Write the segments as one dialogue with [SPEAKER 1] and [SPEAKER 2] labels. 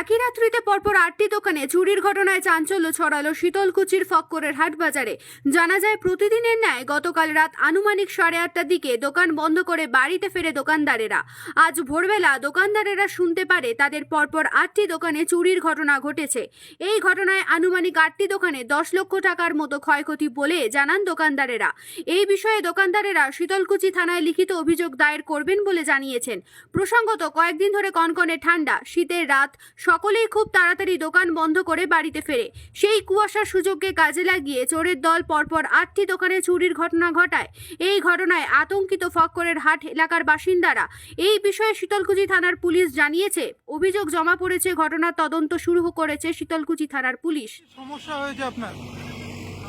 [SPEAKER 1] একই রাত্রিতে পরপর আটটি দোকানে চুরির ঘটনায় চাঞ্চল্য ছড়ালো শীতলকুচির ফক্করের হাট বাজারে জানা যায়, প্রতিদিনের ন্যায় গতকাল রাত আনুমানিক সাড়ে আটটার দিকে দোকান বন্ধ করে বাড়িতে ফেরে দোকানদারেরা। আজ ভোরবেলা দোকানদারেরা শুনতে পারে, তাদের পরপর আটটি দোকানে চুরির ঘটনা ঘটেছে। এই ঘটনায় আনুমানিক আটটি দোকানে দশ লক্ষ টাকার মতো ক্ষয়ক্ষতি বলে জানান দোকানদারেরা। এই বিষয়ে দোকানদারেরা শীতলকুচি থানায় লিখিত অভিযোগ দায়ের করবেন বলে জানিয়েছেন। প্রসঙ্গত, কয়েকদিন ধরে কনকনে ঠান্ডা, শীতের রাত সকলেই খুব তাড়াতাড়ি দোকান বন্ধ করে বাড়িতে ফেরে। সেই কুয়াশার সুযোগকে কাজে লাগিয়ে চোরের দল পরপর আটটি দোকানে চুরির ঘটনা ঘটায়। এই ঘটনায় আতঙ্কিত ফক্করের হাট এলাকার বাসিন্দারা। এই বিষয়ে শীতলকুচি থানার পুলিশ জানিয়েছে। অভিযোগ জমা পড়েছে, ঘটনার তদন্ত শুরু করেছে শীতলকুচি থানার পুলিশ।
[SPEAKER 2] সমস্যা হয়েছে আপনার?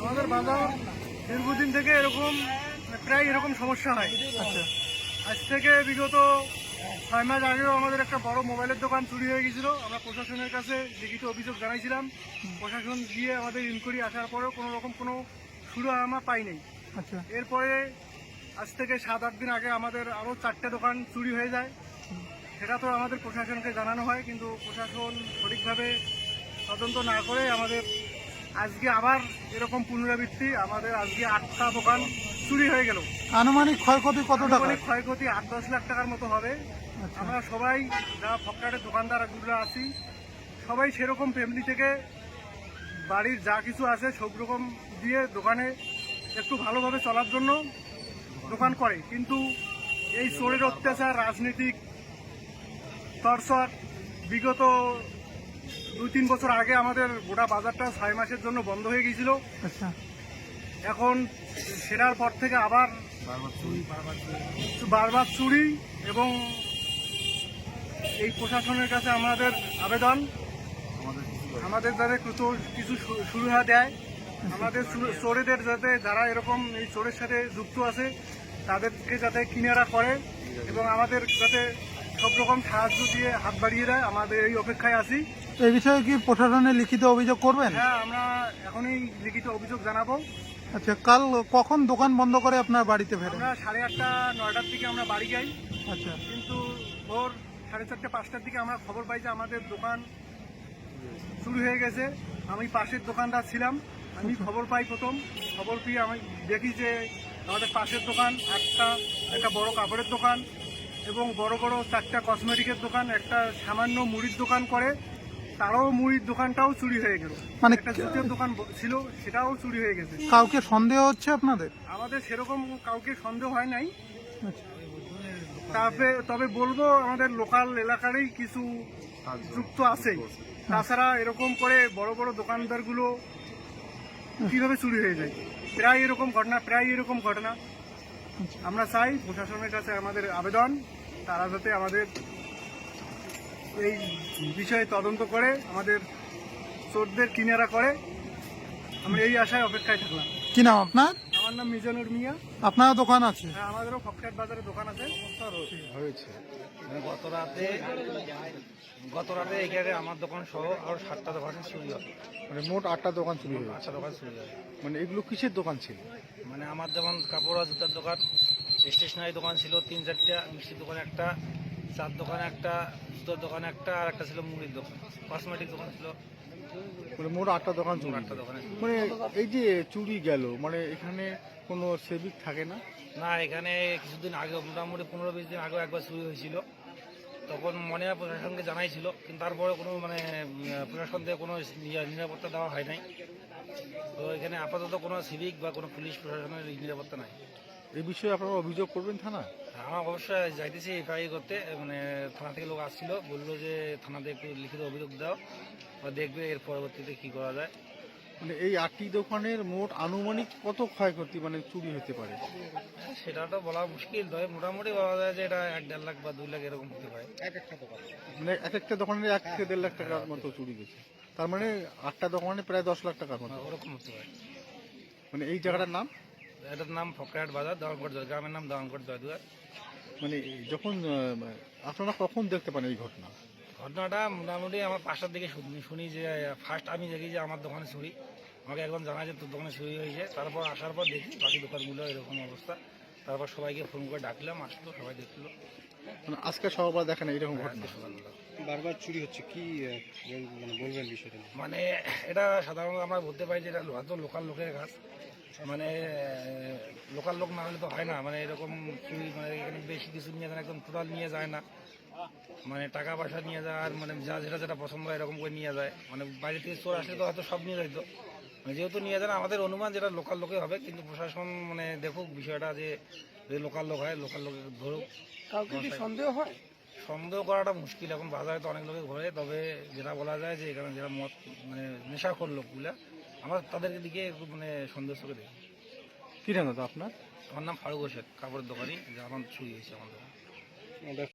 [SPEAKER 2] আমাদের বাজার দীর্ঘদিন থেকে এরকম, প্রায় এরকম সমস্যা হয়। আচ্ছা। আজ থেকে বিগত ছয় মাস আগেও আমাদের একটা বড় মোবাইলের দোকান চুরি হয়ে গেছিল। আমরা প্রশাসনের কাছে লিখিত অভিযোগ জানাইছিলাম। প্রশাসন গিয়ে আমাদের ইনকোয়ারি আসার পরেও কোনো রকম কোনো সুরা আমরা পাই নাই
[SPEAKER 3] আচ্ছা।
[SPEAKER 2] এরপরে আজ থেকে সাত আট দিন আগে আমাদের আরও চারটে দোকান চুরি হয়ে যায়। সেটা তো আমাদের প্রশাসনকে জানানো হয় কিন্তু প্রশাসন সঠিকভাবে তদন্ত না করে আমাদের আজকে আবার এরকম পুনরাবৃত্তি আমাদের আজকে আটটা দোকান চুরি হয়ে গেল।
[SPEAKER 3] আনুমানিক ক্ষয়ক্ষতি কত টাকা?
[SPEAKER 2] ক্ষয়ক্ষতি আট দশ লাখ টাকার মতো হবে।
[SPEAKER 3] আচ্ছা।
[SPEAKER 2] আমরা সবাই যারা ফ্লিপকার্টের দোকানদারগুলো আছি সবাই সেরকম ফ্যামিলি থেকে বাড়ির যা কিছু আছে সব রকম দিয়ে দোকানে একটু ভালোভাবে চলার জন্য দোকান করে। কিন্তু এই চোরের অত্যাচার রাজনৈতিক তরসর বিগত দুই তিন বছর আগে আমাদের গোটা বাজারটা ছয় মাসের জন্য বন্ধ হয়ে গিয়েছিল।
[SPEAKER 3] আচ্ছা।
[SPEAKER 2] এখন সেটার পর থেকে আবার বারবার চুরি এবং এই প্রশাসনের কাছে আমাদের আবেদন। আমাদের যাতে কিছু কিছু সুবিধা দেয়। আমাদের চোরেদের যাতে যারা এরকম এই চোরের সাথে যুক্ত আছে তাদেরকে যাতে কিনারা করে এবং আমাদের যাতে সব রকম সাহায্য দিয়ে হাত বাড়িয়ে দেয়। আমাদের এই অপেক্ষায় আছি।
[SPEAKER 3] এই বিষয়ে কি প্রশাসনে লিখিত অভিযোগ করবেন?
[SPEAKER 2] হ্যাঁ আমরা এখনই লিখিত অভিযোগ জানাব।
[SPEAKER 3] আচ্ছা কাল কখন দোকান বন্ধ করে আপনার বাড়িতে ফেরেন?
[SPEAKER 2] আমরা সাড়ে আটটা নয়টার দিকে আমরা বাড়ি যাই।
[SPEAKER 3] আচ্ছা।
[SPEAKER 2] কিন্তু ভোর সাড়ে চারটে পাঁচটার দিকে আমরা খবর পাই যে আমাদের দোকান শুরু হয়ে গেছে। আমি পাশের দোকানদার ছিলাম। আমি খবর পাই প্রথম। খবর পেয়ে আমি দেখি যে আমাদের পাশের দোকান একটা একটা বড় কাপড়ের দোকান এবং বড় বড় চারটা কসমেটিকের দোকান একটা সামান্য মুড়ির দোকান করে। তারও মুড়ির দোকানটাও চুরি হয়ে গেল।
[SPEAKER 3] মানে
[SPEAKER 2] একটা জুতের দোকান ব- ছিল সেটাও চুরি হয়ে গেছে।
[SPEAKER 3] কাউকে সন্দেহ হচ্ছে আপনাদের?
[SPEAKER 2] আমাদের সেরকম কাউকে সন্দেহ হয় নাই।
[SPEAKER 3] আচ্ছা।
[SPEAKER 2] তবে তবে বলব আমাদের লোকাল এলাকারই কিছু যুক্ত আছে। তাছাড়া এরকম করে বড় বড় দোকানদারগুলো কীভাবে চুরি হয়ে যায়? প্রায় এরকম ঘটনা প্রায় এরকম ঘটনা। আমরা চাই প্রশাসনের কাছে আমাদের আবেদন তারা যাতে আমাদের এই বিষয়ে তদন্ত করে আমাদের চোরদের কিনারা করে আমরা এই আশায় অপেক্ষায় থাকলাম।
[SPEAKER 3] কি নাম আপনার?
[SPEAKER 2] আমার নাম মিজানুর মিয়া।
[SPEAKER 3] আপনার দোকান আছে?
[SPEAKER 2] হ্যাঁ আমাদেরও ফকটাট বাজারে দোকান আছে।
[SPEAKER 4] হয়েছে। মানে গত রাতে গত রাতে এখানে আমার দোকান সহ আরও সাতটা দোকান চুরি হয়।
[SPEAKER 5] মানে মোট আটটা দোকান চুরি হয়েছে?
[SPEAKER 4] আটটা দোকান চুরি হয়।
[SPEAKER 5] মানে এগুলো কিসের দোকান ছিল?
[SPEAKER 4] মানে আমার যেমন কাপড় জুতার দোকান স্টেশনারি দোকান ছিল তিন চারটা মিষ্টির দোকান একটা চার দোকান একটা জুতোর দোকান একটা আর একটা ছিল মুড়ির দোকান। কসমেটিক দোকান ছিল।
[SPEAKER 5] মানে মোট আটটা দোকান চুরি।
[SPEAKER 4] আটটা দোকানে
[SPEAKER 5] মানে এই যে চুরি গেল মানে এখানে কোনো সেভিক থাকে না?
[SPEAKER 4] না এখানে কিছুদিন আগে মোটামুটি পনেরো বিশ দিন আগেও একবার চুরি হয়েছিল। তখন মনে হয় প্রশাসনকে জানাইছিল কিন্তু তারপরে কোনো মানে প্রশাসন থেকে কোনো নিরা- নিরাপত্তা দেওয়া হয় নাই। তো এখানে আপাতত কোনো সিভিক বা কোনো পুলিশ প্রশাসনের নিরাপত্তা নাই।
[SPEAKER 5] এই বিষয়ে আপনারা অভিযোগ করবেন থানা?
[SPEAKER 4] আমার অবশ্যই যাইতেছি এফআই করতে মানে থানা থেকে লোক আসছিল বলল যে থানাতে একটু লিখিত অভিযোগ দাও বা দেখবে এর পরবর্তীতে কি করা যায়।
[SPEAKER 5] মানে এই আটটি দোকানের মোট আনুমানিক কত ক্ষয়ক্ষতি মানে চুরি হতে পারে?
[SPEAKER 4] সেটা তো বলা মুশকিল তবে মোটামুটি বলা যায় যে এটা এক দেড় লাখ বা দুই লাখ এরকম হতে পারে।
[SPEAKER 5] মানে এক একটা দোকানের এক থেকে দেড় লাখ টাকার মতো চুরি গেছে তার মানে আটটা দোকানে প্রায় দশ লাখ টাকার মতো।
[SPEAKER 4] ওরকম হতে পারে।
[SPEAKER 5] মানে এই জায়গাটার নাম?
[SPEAKER 4] এটার নাম ফকরাট বাজার দেওয়ানকট জয় গ্রামের নাম দেওয়ানকট জয়দুয়ার।
[SPEAKER 5] মানে যখন আপনারা কখন দেখতে পান এই ঘটনা?
[SPEAKER 4] ঘটনাটা মোটামুটি আমার পাঁচটার দিকে শুনি শুনি যে ফার্স্ট আমি দেখি যে আমার দোকানে চুরি। আমাকে একদম জানা যে তোর দোকানে চুরি হয়েছে। তারপর আসার পর দেখি বাকি দোকানগুলো এরকম অবস্থা। তারপর সবাইকে ফোন করে ডাকলাম আসলো সবাই দেখল।
[SPEAKER 5] মানে আজকে সবার দেখেন এইরকম ঘটনা?
[SPEAKER 6] বারবার চুরি হচ্ছে কি মানে বলবেন বিষয়টা
[SPEAKER 4] মানে এটা সাধারণত আমরা বলতে পারি যে এটা হয়তো লোকাল লোকের কাজ মানে লোকাল লোক না হলে তো হয় না। মানে এরকম চুরি মানে এখানে বেশি কিছু নিয়ে যায় না, একদম টোটাল নিয়ে যায় না। মানে টাকা পয়সা নিয়ে যায় আর মানে যা যেটা যেটা পছন্দ হয় এরকম করে নিয়ে যায়। মানে বাইরে থেকে চোর আসলে তো হয়তো সব নিয়ে যাইতো। মানে যেহেতু নিয়ে যায় না, আমাদের অনুমান যেটা লোকাল লোকে হবে কিন্তু প্রশাসন মানে দেখুক বিষয়টা যে যদি লোকাল লোক হয় লোকাল লোকে ধরুক কাউকে কি সন্দেহ হয়? সন্দেহ করাটা মুশকিল। এখন বাজারে তো অনেক লোকে ঘোরে তবে যেটা বলা যায় যে এখানে যারা মদ মানে নেশাখোর লোকগুলা আমরা তাদেরকে দিকে একটু মানে সন্দেহ চোখে দেখি।
[SPEAKER 5] কি নাম দাদা আপনার?
[SPEAKER 4] আমার নাম ফারুক হোসেন কাপড়ের দোকানি যা আমার চুরি হয়েছে আমাদের।
[SPEAKER 6] আমাদের